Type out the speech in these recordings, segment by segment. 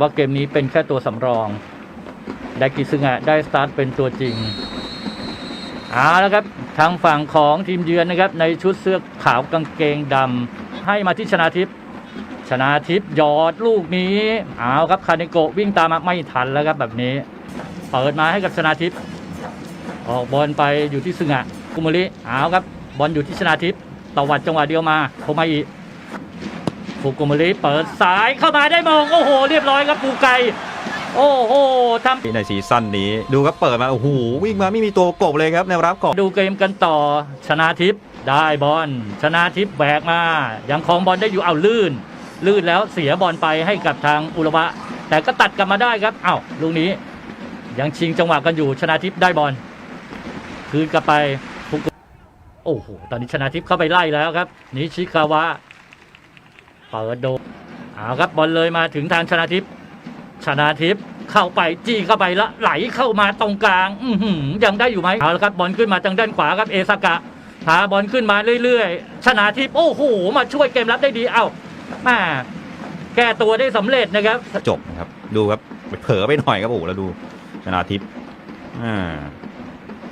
ว่าเกมนี้เป็นแค่ตัวสำรอง ไดกิซึงะได้สตาร์ทเป็นตัวจริงเอาแล้วครับทางฝั่งของทีมเยือนนะครับ ในชุดเสื้อขาวกางเกงดำให้มาที่ชนาทิพย์ชนาทิพย์หยอดลูกนี้เอาครับคาเนโกะวิ่งตามมาไม่ทันแล้วครับแบบนี้เปิดมาให้กับชนาทิพย์ออกบอลไปอยู่ที่ซึงะกุมริเอาครับบอลอยู่ที่ชนาทิพย์ตวัดจังหวะเดียวมาโคมาอิ ฟุกุมริเปิดสายเข้ามาได้มองโอ้โห เรียบร้อยครับปูไกโอ้โหทำในซีซั่นนี้ ดูครับเปิดมาโอ้โหวิ่งมาไม่มีตัวกบเลยครับแนวรับของดูเกมกันต่อชนะทิพย์ได้บอลชนะทิพย์แบกมายังครองบอลได้อยู่เอาลื่น ลื่นแล้วเสียบอลไปให้กับทางอุระวะ แต่ก็ตัดกลับมาได้ครับเอ้าลูกนี้ ยังชิงจังหวะกันอยู่ชนะทิพย์ได้บอลคืนกลับไปฟุกุโอ้โหตอนนี้ชนะทิพย์เข้าไปไล่แล้วครับนิชิคาวะ เปิดโดเอาครับบอลเลยมาถึงทางชนะทิพย์ชนะทิพย์เข้าไปจี้เข้าไปล้วไหลเข้ามาตรงกลาง อืยังได้อยู่ไหมเอาละครับบอลขึ้นมาทางด้านขวาครับเอซากะพาบอลขึ้นมาเรื่อยๆ ชนะทิพย์โอ้โห มาช่วยเกมรับได้ดี เอ้ามาแก้ตัวได้สำเร็จนะครับ จบนะครับ ดูครับ เผลอไปหน่อยครับโอ้โหแล้วดู ชนาทิพย์อ่า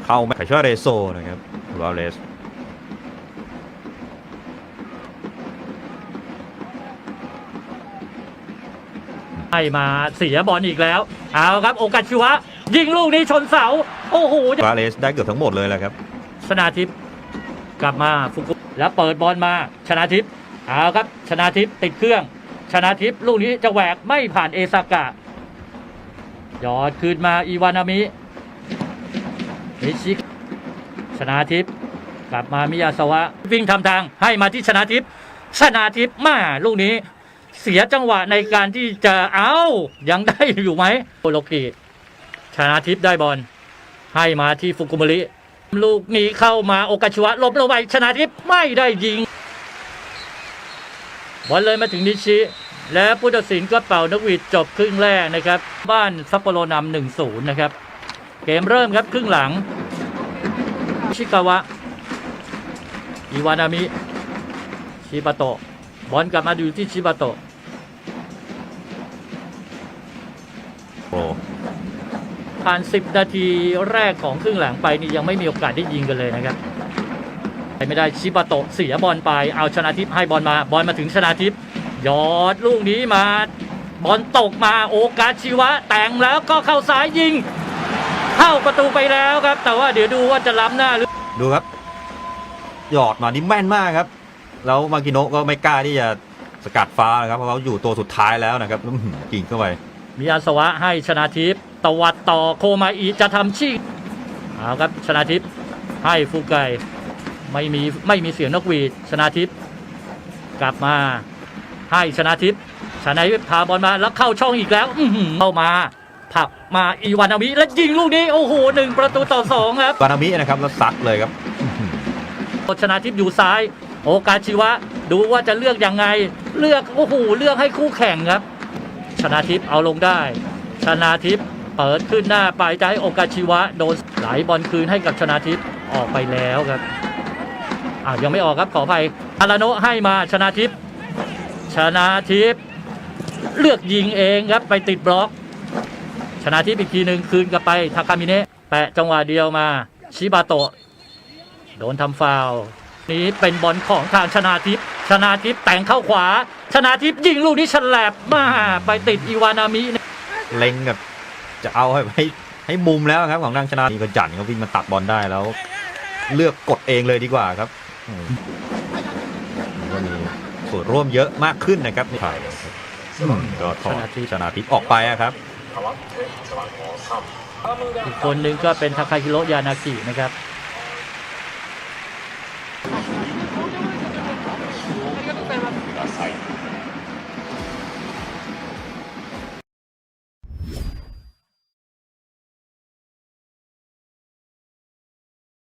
เข้าไม่ขช่วยเรโซนะครับวาเลส ให้มาเสียบอลอีกแล้ว เอาครับ โอกาสชิวะ ยิงลูกนี้ชนเสา โอ้โหวาเลสได้เกือบทั้งหมดเลยแหละครับ ชนาทิพย์กลับมาฟุกุแล้วเปิดบอลมา ชนาทิพย์เอาครับ ชนาทิพย์ติดเครื่อง ชนาทิพย์ลูกนี้จะแหวกไม่ผ่านเอซากะยอดคืนมาอีวานามินิชิชนาทิพย์กลับมามิยาสวะวิ่งทำทางให้มาที่ชนาทิพย์ชนาทิพย์มาลูกนี้ เสียจังหวะในการที่จะเอายังได้อยู่ไหมโอโลกิชนาทิพย์ได้บอลให้มาที่ฟุกุมริ ลูกนี้เข้ามาโอกาชิวะหลบลงไปชนะทิพย์ไม่ได้ยิงบอลเลยมาถึงนิชิ และผู้ตัดสินก็เป่านกหวีดจบครึ่งแรกนะครับ บ้านซัปโปโรนำหนึ่งศูนย์นะครับ เกมเริ่มครับครึ่งหลัง ชิกาวะ อิวานามิ ชิบาโตะ บอลกลับมาอยู่ที่ชิบาโตะโอ้ผ่าน 10 นาทีแรกของครึ่งหลังไปนี่ยังไม่มีโอกาสได้ยิงกันเลยนะครับไปไม่ได้ชิบาโตะเสียบอลไปเอาชนะทิพย์ให้บอลมาบอลมาถึงชนะทิพย์ยอดลูกนี้มาบอลตกมาโอกาสชีวะแต่งแล้วก็เข้าซ้ายยิง เข้าประตูไปแล้วครับ แต่ว่าเดี๋ยวดูว่าจะล้ำหน้าหรือดูครับ หยอดมานี่แม่นมากครับ แล้วมากิโนะก็ไม่กล้าที่จะสกัดฟ้านะครับเพราะเขาอยู่ตัวสุดท้ายแล้วนะครับอื้อหือกิ่งเข้าไป มีอาสวะให้ชนะทิพย์ตวัดต่อโคมาอีจะทำชิงเอาครับชนะทิพย์ให้ฟูไกไม่มีไม่มีเสียงนกหวีดชนะทิพย์กลับมาให้ชนะทิพย์ชนะทิพย์พาบอลมาแล้วเข้าช่องอีกแล้ว อื้อหือเข้ามาผลักมาอีวานามิแล้วยิงลูกนี้โอ้โหหนึ่งประตูต่อสองครับ วานามินะครับแล้วซัดเลยครับอื้อหือชนะทิพย์อยู่ซ้าย โอกาชีวะดูว่าจะเลือกยังไง เลือกโอ้โหเลือกให้คู่แข่งครับ ชนะทิพย์เอาลงได้ ชนะทิพย์เปิดขึ้นหน้าไปจะให้โอกาชีวะโดนไหลบอลคืนให้กับชนะทิพย์ออกไปแล้วครับอ่ายังไม่ออกครับขออภัยอาราโนะให้มาชนะทิพย์ชนะทิพย์เลือกยิงเองครับไปติดบล็อก ชนะทิพย์อีกทีหนึ่งคืนกลับไปทาคามิเนะแปะจังหวะเดียวมาชิบาโตะโดนทำฟาว นี้เป็นบอลของทางชนาทิพย์ชนาทิพย์แต่งเข้าขวา ชนาทิพย์ยิงลูกนี้ฉลับมาไปติดอีวานามิเล็งแบบจะเอาให้ให้ให้มุมแล้วครับของทางชนะนี่ก็จันเขาวิ่งมาตัดบอลได้แล้ว เลือกกดเองเลยดีกว่าครับก็มีส่วนร่วมเยอะมากขึ้นนะครับในไทยครับอืมก็ถอดชนะทิพย์ออกไปครับอีกคนหนึ่งก็เป็นทาคาฮิโรยานากินะครับ はい